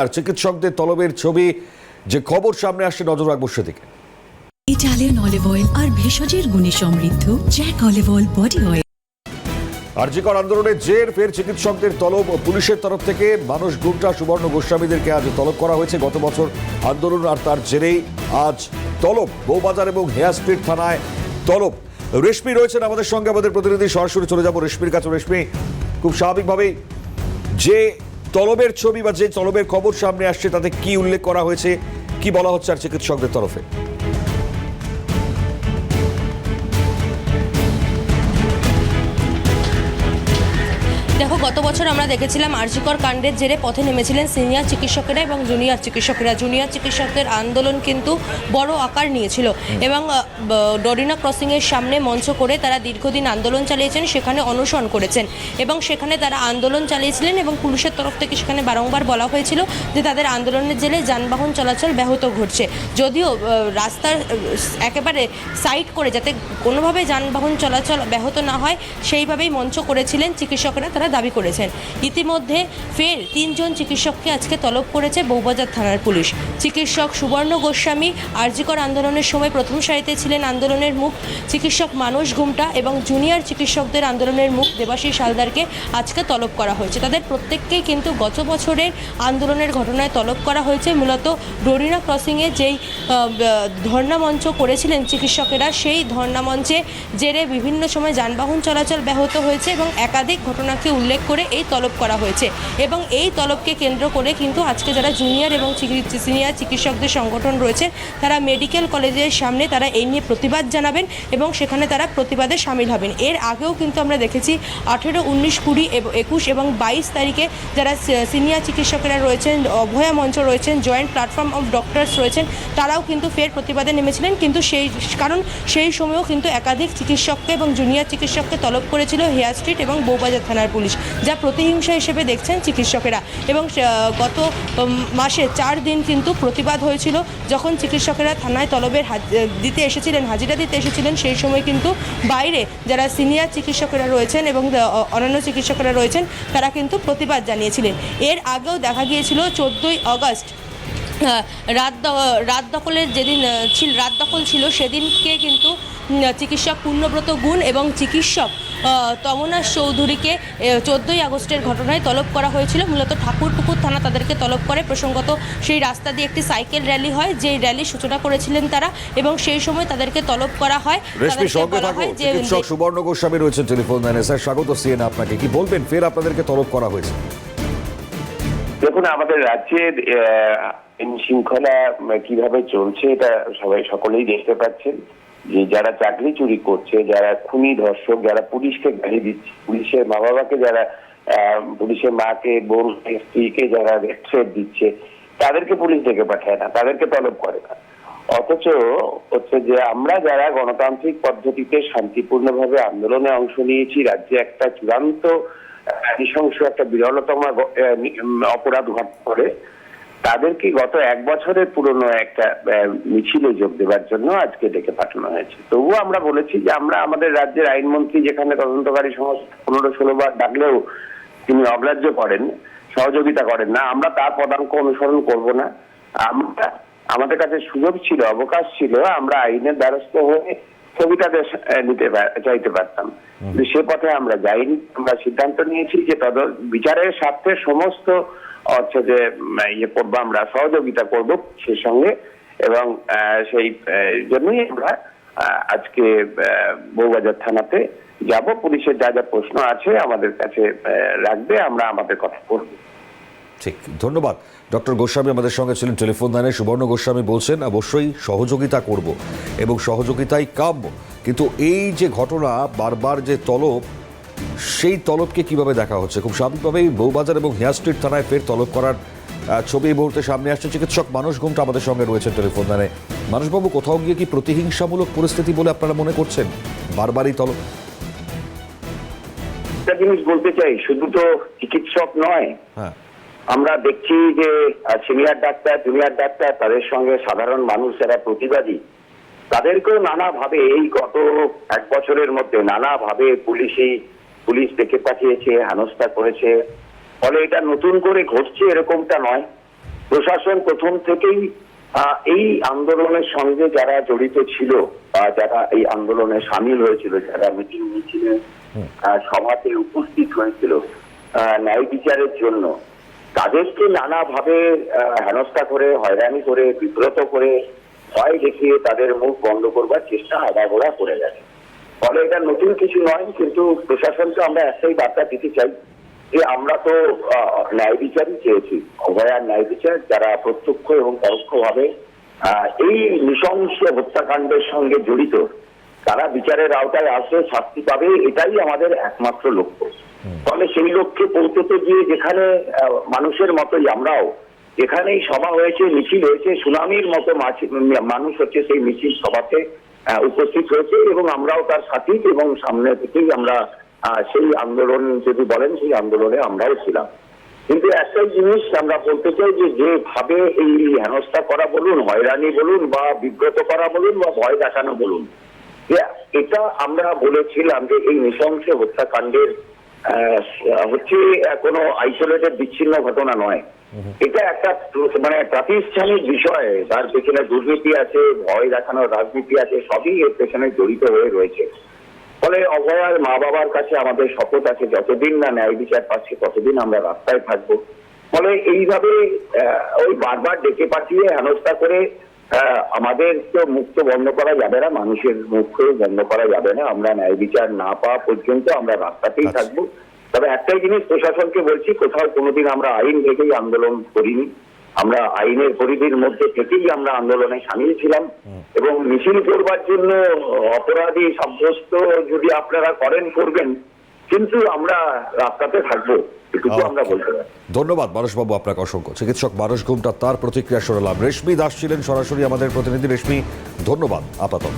আর চিকিৎসকদের তলবের ছবি যে খবর সামনে আসছে নজর রাখব সেদিকে। ইটালিয়ান অলিভ অয়েল আর ভেষজের গুণে সমৃদ্ধ Jack olive oil body oil. RG Kar আন্দোলনের জের ফের চিকিৎসকদের তলব পুলিশের তরফ থেকে মানুষ গুপ্তা সুবর্ণ গোস্বামীদেরকে আজ তলব করা হয়েছে। গত বছর আন্দোলন আর তার জেরেই আজ তলব বৌবাজার এবং স্ট্রিট থানায় তলব। রেশমি রয়েছেন আমাদের সঙ্গে আমাদের প্রতিনিধি সরাসরি চলে যাব রেশমির কাছে। রেশমি খুব স্বাভাবিকভাবেই যে তলবের ছবি বা যে তলবের খবর সামনে আসছে তাতে কি উল্লেখ করা হয়েছে, কি বলা হচ্ছে আর চিকিৎসকদের তরফে? দেখো গত বছর আমরা দেখেছিলাম আরজিকর কাণ্ডের জেরে পথে নেমেছিলেন সিনিয়র চিকিৎসকেরা এবং জুনিয়র চিকিৎসকেরা। জুনিয়র চিকিৎসকদের আন্দোলন কিন্তু বড় আকার নিয়েছিল এবং ডরিনা ক্রসিংয়ের সামনে মঞ্চ করে তারা দীর্ঘদিন আন্দোলন চালিয়েছেন সেখানে অনশন করেছেন এবং সেখানে তারা আন্দোলন চালিয়েছিলেন এবং পুলিশের তরফ থেকে সেখানে বারংবার বলা হয়েছিল যে তাদের আন্দোলনের জেরে যানবাহন চলাচল ব্যাহত ঘটছে। যদিও রাস্তার একেবারে সাইড করে যাতে কোনোভাবে যানবাহন চলাচল ব্যাহত না হয় সেইভাবেই মঞ্চ করেছিলেন চিকিৎসকরা। তারা দাবি করেছেন। ইতিমধ্যে ফের তিনজন চিকিৎসককে আজকে তলব করেছে বৌবাজার থানার পুলিশ। চিকিৎসক সুবর্ণ গোস্বামী আরজিকর আন্দোলনের সময় প্রথম সারিতে ছিলেন আন্দোলনের মুখ চিকিৎসক মানস ঘুমটা এবং জুনিয়র চিকিৎসকদের আন্দোলনের মুখ দেবাশিস হালদারকে আজকে তলব করা হয়েছে। তাদের প্রত্যেককেই কিন্তু গত বছরের আন্দোলনের ঘটনায় তলব করা হয়েছে। মূলত ডোরিনা ক্রসিংয়ে যেই আহ, ব- ধর্ণা মঞ্চ করেছিলেন চিকিৎসকেরা সেই ধর্ণা মঞ্চে জেরে বিভিন্ন সময় যানবাহন চলাচল ব্যাহত হয়েছে এবং একাধিক ঘটনাকে উল্লেখ করে এই তলব করা হয়েছে। এবং এই তলবকে কেন্দ্র করে কিন্তু আজকে যারা জুনিয়র এবং সিনিয়র চিকিৎসকদের সংগঠন রয়েছে, তারা মেডিকেল কলেজের সামনে তারা এই নিয়ে প্রতিবাদ জানাবেন এবং সেখানে তারা প্রতিবাদে সামিল হবেন। এর আগেও কিন্তু আমরা দেখেছি আঠেরো, উনিশ, কুড়ি একুশ এবং বাইশ তারিখে যারা সিনিয়র চিকিৎসকেরা রয়েছেন, অভয়া মঞ্চ রয়েছেন জয়েন্ট প্ল্যাটফর্ম অফ ডক্টরস রয়েছেন, তারাও কিন্তু ফের প্রতিবাদে নেমেছিলেন। কিন্তু সেই কারণ সেই সময়ও কিন্তু একাধিক চিকিৎসককে এবং জুনিয়র চিকিৎসককে তলব করেছিল হেয়ার স্ট্রিট এবং বৌবাজার থানার পুলিশ। যা প্রতিহিংসা হিসেবে দেখছেন চিকিৎসকেরা। এবং গত মাসে চার দিন কিন্তু প্রতিবাদ হয়েছিল যখন চিকিৎসকেরা থানায় তলবের দিতে এসেছিলেন হাজিরা দিতে এসেছিলেন সেই সময় কিন্তু বাইরে যারা সিনিয়র চিকিৎসকেরা রয়েছেন এবং অন্যান্য চিকিৎসকেরা রয়েছেন তারা কিন্তু প্রতিবাদ জানিয়েছিলেন। এর আগেও দেখা গিয়েছিল চোদ্দোই আগস্ট আহ, রাত রাত দখলের যেদিন ছিল রাত দখল ছিল সেদিনকে কিন্তু চিকিৎসক পূর্ণব্রত গুণ এবং চিকিৎসক আহ, তমনাশ চৌধুরীকে চোদ্দোই আগস্টের ঘটনায় তলব করা হয়েছিল। মূলত ঠাকুরপুকুর থানা তাদেরকে তলব করে। প্রসঙ্গত সেই রাস্তা দিয়ে একটি সাইকেল র্যালি হয় যে র্যালির সূচনা করেছিলেন তারা এবং সেই সময় তাদেরকে তলব করা হয়। চিকিৎসক সুবর্ণ গোস্বামী রয়েছেন টেলিফোন স্যার স্বাগত সিএন আপনাকে। কি বলবেন? ফের আপনাদেরকে তলব করা হয়েছে। দেখুন আমাদের রাজ্যের আইন শৃঙ্খলা কীভাবে চলছে এটা সবাই সকলেই দেখতে পাচ্ছেন। যে যারা চাকরি চুরি করছে যারা খুনি ধর্ষক যারা পুলিশকে গাড়ি দিচ্ছে পুলিশের মা বাবাকে যারা পুলিশের মাকে বোন স্ত্রীকে যারা রেস্ট্রেট দিচ্ছে তাদেরকে পুলিশ ডেকে পাঠায় না তাদেরকে তলব করে না। অথচ হচ্ছে যে আমরা যারা গণতান্ত্রিক পদ্ধতিতে শান্তিপূর্ণভাবে আন্দোলনে অংশ নিয়েছি রাজ্যে একটা চূড়ান্ত আহ, নৃশংস একটা বিরলতম অপরাধ ঘট করে। তাদেরকে গত এক বছরের পুরনো একটা মিছিলে যোগ দেওয়ার জন্য আজকে ডেকে পাঠানো হয়েছে। তবুও আমরা বলেছি যে আমরা আমাদের রাজ্যের আইনমন্ত্রী যেখানে তদন্তকারী সংস্থা পনেরো ষোলো বার ডাকলেও তিনি অগ্রাহ্য করেন, সহযোগিতা করেন না, আমরা তার পদাঙ্ক অনুসরণ করব না। আমরা, আমাদের কাছে সুযোগ ছিল, অবকাশ ছিল, আমরা আইনের দ্বারস্থ হয়ে ছবিটাকে আহ, নিতে চাইতে পারতাম। কিন্তু সে পথে আমরা যাইনি। আমরা সিদ্ধান্ত নিয়েছি যে তদ বিচারের স্বার্থে সমস্ত হচ্ছে যে ইয়ে করব আমরা সহযোগিতা করব সে সঙ্গে এবং আহ, সেই জন্যই আমরা আজকে বউবাজার থানাতে যাব। পুলিশের যা যা প্রশ্ন আছে আমাদের কাছে রাখবে আমরা আমাদের কথা করব ঠিক ধন্যবাদ। ডক্টর গোস্বামী আমাদের সঙ্গে ছিলেন টেলিফোন লাইনে। সুবর্ণ গোস্বামী বলছেন অবশ্যই সহযোগিতা করব এবং সহযোগিতাই কাম্য। কিন্তু এই যে ঘটনা বারবার যে তলব সেই তলবকে কীভাবে দেখা হচ্ছে? খুব স্বাভাবিকভাবেই বৌবাজার এবং হেয়ার স্ট্রিট থানায় ফের তলব করার ছবি এই মুহূর্তে সামনে আসছে। চিকিৎসক মানুষ ঘুমটা আমাদের সঙ্গে রয়েছেন টেলিফোন লাইনে। মানুষবাবু কোথাও গিয়ে কি প্রতিহিংসামূলক পরিস্থিতি বলে আপনারা মনে করছেন? বারবারই তলব একটা জিনিস বলতে চাই শুধু তো চিকিৎসক নয় হ্যাঁ। আমরা দেখছি যে সিনিয়র ডাক্তার জুনিয়র ডাক্তার তাদের সঙ্গে সাধারণ মানুষ যারা প্রতিবাদী তাদেরকেও নানাভাবে এই গত এক বছরের মধ্যে নানাভাবে পুলিশই পুলিশ ডেকে পাঠিয়েছে হেনস্থা করেছে। ফলে এটা নতুন করে ঘটছে এরকমটা নয়। প্রশাসন প্রথম থেকেই এই আন্দোলনের সঙ্গে যারা জড়িত ছিল বা যারা এই আন্দোলনে সামিল হয়েছিল যারা মিটিং মিছিলে সভাতে উপস্থিত হয়েছিল আহ, ন্যায় বিচারের জন্য তাদেরকে নানাভাবে হেনস্থা করে, হয়রানি করে, বিব্রত করে, ভয় দেখিয়ে তাদের মুখ বন্ধ করবার চেষ্টা আগাগোড়া করে গেছে। ফলে এটা নতুন কিছু নয়, কিন্তু প্রশাসনকে আমরা একটাই বার্তা দিতে চাই যে আমরা তো ন্যায় বিচারই চেয়েছি, অভয়ার ন্যায় বিচার, যারা প্রত্যক্ষ এবং পরোক্ষভাবে এই নৃশংস হত্যাকাণ্ডের সঙ্গে জড়িত তারা বিচারের আওতায় আসবে শাস্তি পাবে এটাই আমাদের একমাত্র লক্ষ্য। ফলে সেই লক্ষ্যে পৌঁছতে গিয়ে যেখানে মানুষের মতোই আমরাও যেখানেই সভা হয়েছে মিছিল হয়েছে সুনামির মতো মানুষ হচ্ছে সেই মিছিল সভাতে উপস্থিত হয়েছে এবং আমরাও তার সাথী এবং সামনে থেকেই আমরা সেই আন্দোলন যদি বলেন সেই আন্দোলনে আমরাও ছিলাম। কিন্তু একটাই জিনিস আমরা বলতে চাই যে যেভাবে এই হেনস্থা করা বলুন হয়রানি বলুন বা বিব্রত করা বলুন বা ভয় দেখানো বলুন যে এটা আমরা বলেছিলাম যে এই নৃশংস হত্যাকাণ্ডের হচ্ছে কোনো আইসোলেটেড বিচ্ছিন্ন ঘটনা নয়। এটা একটা মানে প্রাতিষ্ঠানিক বিষয়। তার পেছনে দুর্নীতি আছে ভয় দেখানোর রাজনীতি আছে সবই এর পেছনে জড়িত হয়ে রয়েছে। ফলে অভয়ার মা বাবার কাছে আমাদের শপথ আছে যতদিন না ন্যায় বিচার পাচ্ছি ততদিন আমরা রাস্তায় থাকব। ফলে এইভাবে ওই বারবার ডেকে পাঠিয়ে হেনস্থা করে আমাদের তো মুক্ত বন্ধ করা যাবে না মানুষের মুখও বন্ধ করা যাবে না। আমরা ন্যায় বিচার না পাওয়া পর্যন্ত আমরা রাস্তাতেই আচ্ছা। থাকব। তবে একটাই জিনিস প্রশাসনকে বলছি কোথাও কোনোদিন আমরা আইন থেকেই আন্দোলন করিনি। আমরা আইনের পরিধির মধ্যে থেকেই আমরা আন্দোলনে সামিল ছিলাম। এবং মিছিল করবার জন্য অপরাধী সাব্যস্ত যদি আপনারা করেন করবেন কিন্তু আমরা রাস্তাতে থাকব ধন্যবাদ। বাবু আপনাকে অসংখ্য। চিকিৎসক মানস ঘুমটা তার প্রতিক্রিয়া শোনালাম। রেশমি দাস ছিলেন সরাসরি আমাদের প্রতিনিধি। রেশমি ধন্যবাদ আপাতত